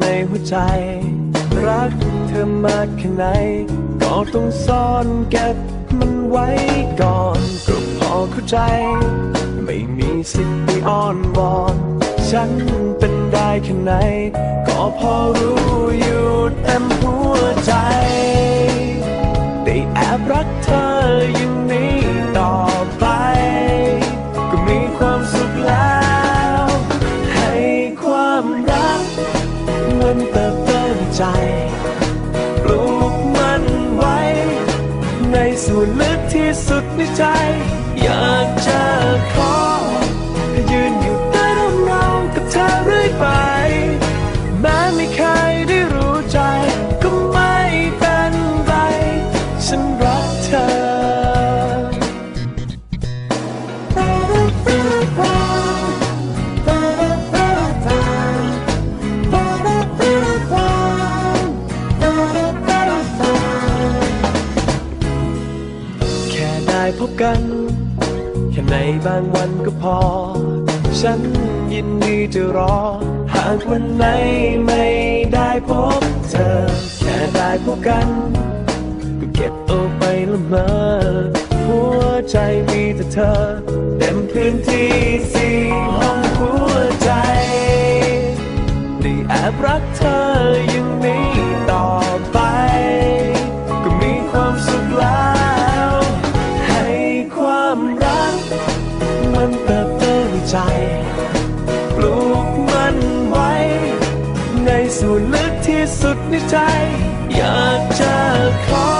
ในหัวใจรักเธอมากแค่ไหน ก็ต้องซ่อนเก็บมันไว้ก่อน ก็พอเข้าใจ ไม่มีสิทธิ์ไปอ้อนวอน ฉันเป็นได้แค่ไหน ก็พอรู้อยู่เต็มหัวใจ ได้แอบรักเธออย่างนี้ต่อไป ก็มีความสุขแล้ว ให้ความรักมันเติบโตในใจ ปลูกมันไว้ ในส่วนลึกที่สุดในใจ อยากจะ บกันแค่ในบางวันก็พอ ฉันยินดีจะรอ หากวันไหนไม่ได้พบเธอ แค่ได้พบกัน ก็เก็บเอาไปละเมอหัวใจมีแต่เธอ เต็มพื้นที่สี่ห้องหัวใจได้แอบรักเธอ ใจ ปลูกมันไว้ ในส่วนลึกที่สุดในใจ อยากจะขอ